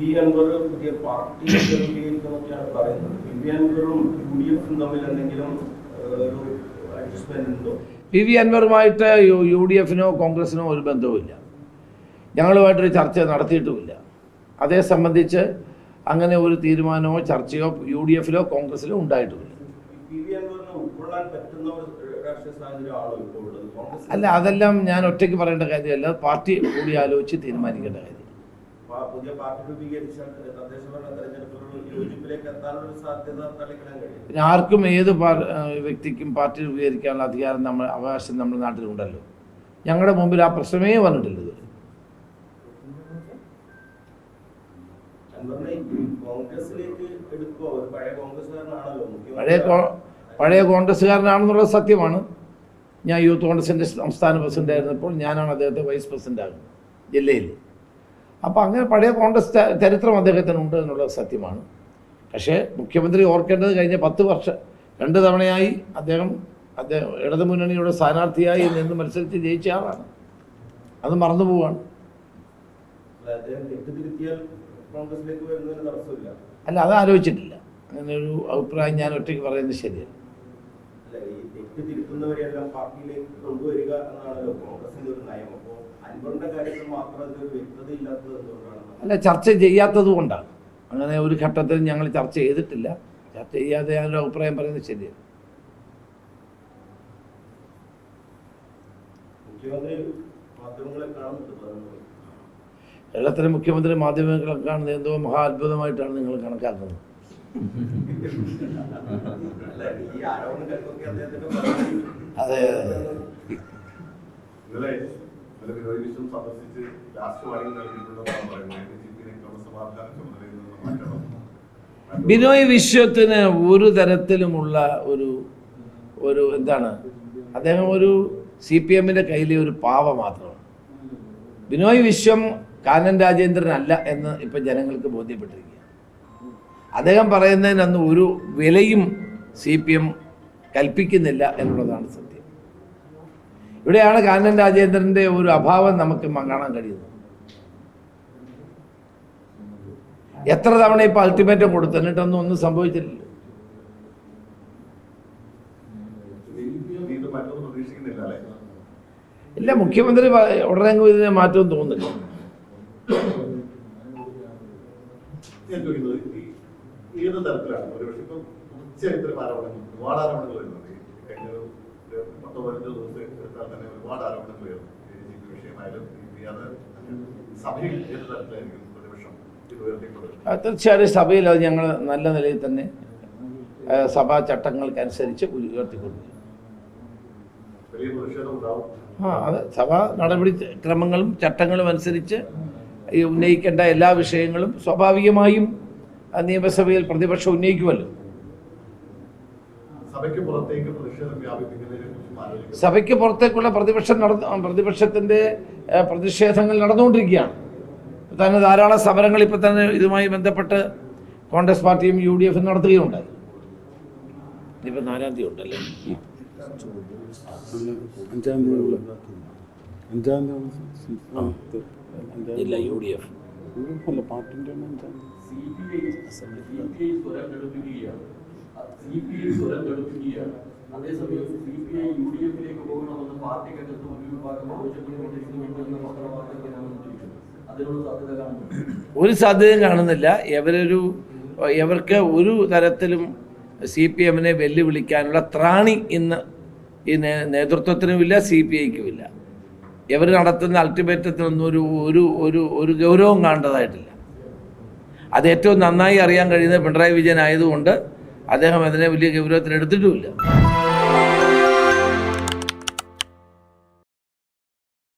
V Anwar പുതിയ party രൂപീകരിക്കുന്നൊക്കെയാണ് പറയുന്നത്. V അൻവറും U D എഫും തമ്മിൽ എന്തെങ്കിലും ഒരു അഡ്ജസ്റ്റ്മെന്റ് ഉണ്ടോ? പി വി അൻവറുമായിട്ട് യു ഡി എഫിനോ കോൺഗ്രസിനോ ഒരു ബന്ധവുമില്ല. ഞങ്ങളുമായിട്ടൊരു ചർച്ച നടത്തിയിട്ടുമില്ല. അതേ സംബന്ധിച്ച് അങ്ങനെ ഒരു തീരുമാനമോ ചർച്ചയോ യു ഡി എഫിലോ കോൺഗ്രസിലോ ഉണ്ടായിട്ടുമില്ല അല്ല അതെല്ലാം ഞാൻ ഒറ്റയ്ക്ക് പറയേണ്ട കാര്യമല്ല. പാർട്ടി കൂടി ആലോചിച്ച് തീരുമാനിക്കേണ്ട കാര്യം പുതിയ പാർട്ടി രൂപീകരിച്ചാൽ തദ്ദേശ ഭരണ തെരഞ്ഞെടുപ്പുകൾ യോജിപ്പിലേക്ക് എത്താനുള്ള ഒരു സാധ്യത തള്ളിക്കളയാൻ കഴിയും. പിന്നെ ആർക്കും ഏത് വ്യക്തിക്കും പാർട്ടി രൂപീകരിക്കാനുള്ള അധികാരം നമ്മൾ അവകാശം നമ്മുടെ നാട്ടിലുണ്ടല്ലോ. ഞങ്ങളുടെ മുമ്പിൽ ആ പ്രശ്നമേ വന്നിട്ടില്ല പഴയ പഴയ കോൺഗ്രസ്സുകാരനാണെന്നുള്ള സത്യമാണ്. ഞാൻ യൂത്ത് കോൺഗ്രസിന്റെ സംസ്ഥാന പ്രസിഡന്റ് ആയിരുന്നപ്പോൾ ഞാനാണ് അദ്ദേഹത്തെ വൈസ് പ്രസിഡന്റ് ആകുന്നത് ജില്ലയിൽ. അപ്പോൾ അങ്ങനെ പഴയ കോൺഗ്രസ് ചരിത്രം അദ്ദേഹത്തിനുണ്ട് എന്നുള്ളത് സത്യമാണ്. പക്ഷേ മുഖ്യമന്ത്രി ഓർക്കേണ്ടത് കഴിഞ്ഞ പത്ത് വർഷം രണ്ട് തവണയായി അദ്ദേഹം അദ്ദേഹം ഇടതുമുന്നണിയുടെ സ്ഥാനാർത്ഥിയായി നിന്ന് മത്സരിച്ച് ജയിച്ച ആളാണ്. അത് മറന്നു പോവാണ്. അല്ല, അത് ആലോചിച്ചിട്ടില്ല. അങ്ങനെ ഒരു അഭിപ്രായം ഞാൻ ഒറ്റയ്ക്ക് പറയുന്നത് ശരിയല്ല. തെറ്റ് തിരുത്തുന്നവരെല്ലാം പാർട്ടിയിലേക്ക് കൊണ്ടുവരിക എന്നാണല്ലോ കോൺഗ്രസിന്റെ ഒരു നയം. അപ്പോൾ അല്ല ചർച്ച ചെയ്യാത്തത് കൊണ്ടാണ്. അങ്ങനെ ഒരു ഘട്ടത്തിൽ ഞങ്ങൾ ചർച്ച ചെയ്തിട്ടില്ല. ചർച്ച ചെയ്യാതെ ഞാനൊരു അഭിപ്രായം പറയുന്നത് ശരിയാണ് കേരളത്തിലെ മുഖ്യമന്ത്രി മാധ്യമങ്ങളെ കാണുന്നത് എന്തോ മഹാ അത്ഭുതമായിട്ടാണ് നിങ്ങൾ കണക്കാക്കുന്നത്. അതെ അതെ ബിനോയ് വിശ്വത്തിന് ഒരു തരത്തിലുമുള്ള ഒരു ഒരു എന്താണ് അദ്ദേഹം ഒരു സി പി എമ്മിന്റെ കയ്യിലെ ഒരു പാവ മാത്രമാണ്. ബിനോയ് വിശ്വം കാനൻ രാജേന്ദ്രൻ അല്ല എന്ന് ഇപ്പം ജനങ്ങൾക്ക് ബോധ്യപ്പെട്ടിരിക്കുക അദ്ദേഹം പറയുന്നതിനൊന്നും ഒരു വിലയും സി പി എം കൽപ്പിക്കുന്നില്ല എന്നുള്ളതാണ് സത്യം. ഇവിടെയാണ് കാനൻ രാജേന്ദ്രന്റെ ഒരു അഭാവം നമുക്ക് കാണാൻ കഴിയുന്നത്. എത്ര തവണ ഇപ്പൊ അൾട്ടിമേറ്റം കൊടുത്തു? എന്നിട്ടൊന്നും ഒന്നും സംഭവിച്ചിട്ടില്ല. ഇല്ല മുഖ്യമന്ത്രി ഉടനെ ഇതിനെ മാറ്റവും തോന്നുന്നില്ല. ഏത് തരത്തിലാണ്? ഒരുപക്ഷെ ഇപ്പം ഇത്തരം ആരോപണങ്ങൾ ഒരുപാട് ആരോപണങ്ങൾ വരുന്നുണ്ട്. ഒരു ഒരു പത്തോ പതിനഞ്ചോ ദിവസം എടുത്താൽ തന്നെ ഒരുപാട് ആരോപണങ്ങൾ ഉയർന്നു വിഷയമായാലും അത് സഭയിൽ ഏത് തരത്തിലായിരിക്കും പ്രതിപക്ഷം ഇത് തീർച്ചയായും സഭയിൽ അത് ഞങ്ങൾ നല്ല നിലയിൽ തന്നെ സഭാ ചട്ടങ്ങൾക്കനുസരിച്ച് ഉയർത്തിക്കൊണ്ടു ആ അത് സഭാ നടപടി ക്രമങ്ങളും ചട്ടങ്ങളും അനുസരിച്ച് ഈ ഉന്നയിക്കേണ്ട എല്ലാ വിഷയങ്ങളും സ്വാഭാവികമായും നിയമസഭയിൽ പ്രതിപക്ഷം ഉന്നയിക്കുമല്ലോ. സഭയ്ക്ക് പുറത്തേക്ക് പ്രതിഷേധം വ്യാപിപ്പിക്കുന്നതിനെ കുറിച്ചും ആലോചിക്കുന്നു സഭയ്ക്ക് പുറത്തേക്കുള്ള പ്രതിപക്ഷം നട പ്രതിപക്ഷത്തിന്റെ ഏഹ്, പ്രതിഷേധങ്ങൾ നടന്നുകൊണ്ടിരിക്കുകയാണ്. തന്നെ ധാരാളം സമരങ്ങൾ ഇപ്പം തന്നെ ഇതുമായി ബന്ധപ്പെട്ട് കോൺഗ്രസ് പാർട്ടിയും യു ഡി എഫും നടത്തുകയുണ്ടായി ഇപ്പം നാലാം തീയതി ഉണ്ടല്ലേ? അഞ്ചാം തീയതി അഞ്ചാം തീയതി ആ, ഇത് അഞ്ചാം ഇല്ല യു ഡി എഫ് തീയതി പാർട്ടിന്റെ സി പി ഐ സ്വരം ഐ അതേസമയം C P I U D എഫിലേക്ക് പോകണമെന്ന് പാർട്ടിക്കകത്ത് ഒരു വിഭാഗം ആവശ്യപ്പെട്ടുകൊണ്ടിരിക്കുന്നുണ്ടെന്ന് പത്രവാർത്തകളാണ് ഞാൻ അതിനുള്ള സാധ്യത കാണുന്നു ഒരു സാധ്യതയും കാണുന്നില്ല. ഇവരൊരു ഇവർക്ക് ഒരു തരത്തിലും സി പി എമ്മിനെ വെല്ലുവിളിക്കാനുള്ള ത്രാണി ഇന്ന് ഈ നേതൃത്വത്തിനുമില്ല സി പി ഐക്കുമില്ല ഇവർ നടത്തുന്ന അൾട്ടിമേറ്റത്തിനൊന്നും ഒരു ഒരു ഒരു ഒരു ഗൗരവം കാണേണ്ടതായിട്ടില്ല അത് ഏറ്റവും നന്നായി അറിയാൻ കഴിയുന്നത് പിണറായി വിജയൻ ആയതുകൊണ്ട് അദ്ദേഹം അതിനെ വലിയ ഗൗരവത്തിൽ എടുത്തിട്ടുമില്ല